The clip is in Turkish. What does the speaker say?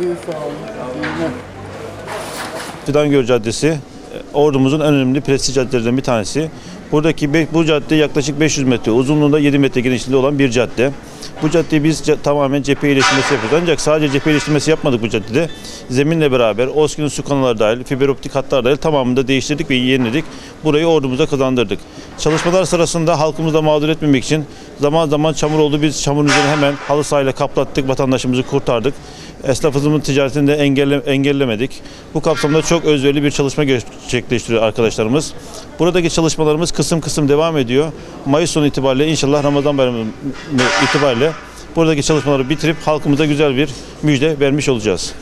İyi günler. Fidangöl Caddesi e, ordumuzun en önemli prestij caddelerinden bir tanesi. Buradaki bu cadde yaklaşık 500 metre, uzunluğunda 7 metre genişliğinde olan bir cadde. Bu caddeyi biz tamamen cephe iyileştirmesi yapıyoruz. Ancak sadece cephe iyileştirmesi yapmadık bu caddede. Zeminle beraber Oski'nin su kanalları dahil, fiber optik hatlar dahil tamamını da değiştirdik ve yeniledik. Burayı ordumuza kazandırdık. Çalışmalar sırasında halkımızı da mağdur etmemek için zaman zaman çamur oldu. Biz çamurun üzerine hemen halı sahayla kaplattık, vatandaşımızı kurtardık. Esnafımızın ticaretini de engelle, engellemedik. Bu kapsamda çok özverili bir çalışma gerçekleştiriyor arkadaşlarımız. Buradaki çalışmalarımız kısım kısım devam ediyor. Mayıs sonu itibariyle inşallah Ramazan bayramı itibariyle buradaki çalışmaları bitirip halkımıza güzel bir müjde vermiş olacağız.